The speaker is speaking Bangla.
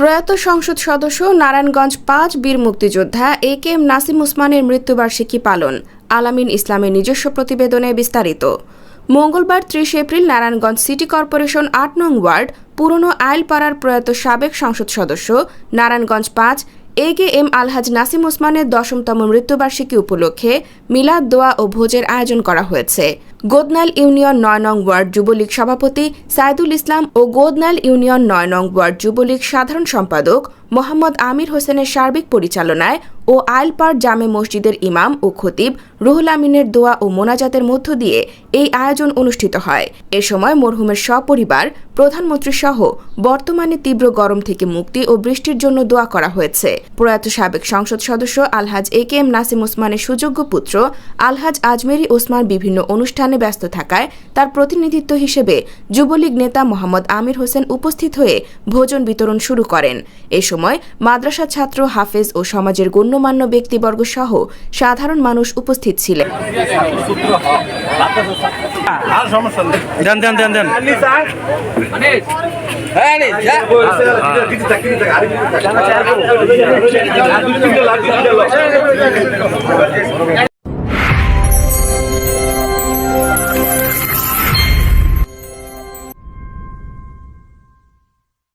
প্রয়াত সংসদ সদস্য নারায়ণগঞ্জ পাঁচ বীর মুক্তিযোদ্ধা এ কে এম নাসিম উসমানের মৃত্যুবার্ষিকী পালন, আলামিন ইসলামের নিজস্ব প্রতিবেদনে বিস্তারিত। মঙ্গলবার ত্রিশ এপ্রিল নারায়ণগঞ্জ সিটি কর্পোরেশন আট নং ওয়ার্ড, পুরনো আইলপাড়ার প্রয়াত সাবেক সংসদ সদস্য নারায়ণগঞ্জ পাঁচ, এ কে এম আলহাজ নাসিম ওসমানের দশমতম মৃত্যুবার্ষিকী উপলক্ষে মিলাদ দোয়া ও ভোজের আয়োজন করা হয়েছে। গোদনাল ইউনিয়ন নয় নং ওয়ার্ড যুবলীগ সভাপতি সাইদুল ইসলাম ও গোদনাল ইউনিয়ন নয় নং ওয়ার্ড যুবলীগ সাধারণ সম্পাদক মোহাম্মদ আমির হোসেনের সার্বিক পরিচালনায় ও আইলপাড় জামে মসজিদের ইমাম ও খতিব রুহুল আমিনের দোয়া ও মোনাজাতের মধ্য দিয়ে এই আয়োজন অনুষ্ঠিত হয়। এ সময় মরহুমের সপরিবার, প্রধানমন্ত্রী সহ বর্তমানে তীব্র গরম থেকে মুক্তি ও বৃষ্টির জন্য দোয়া করা হয়েছে। প্রয়াত সাবেক সংসদ সদস্য আলহাজ এ কে এম নাসিম ওসমানের সুযোগ্য পুত্র আলহাজ আজমেরি ওসমান বিভিন্ন অনুষ্ঠানে ব্যস্ত থাকায় তার প্রতিনিধিত্ব হিসেবে যুবলীগ নেতা মোহাম্মদ আমির হোসেন উপস্থিত হয়ে ভোজন বিতরণ শুরু করেন। এ সময় মাদ্রাসা ছাত্র হাফেজ ও সমাজের গণ্যমান্য ব্যক্তিবর্গ সহ সাধারণ মানুষ উপস্থিত ছিলেন।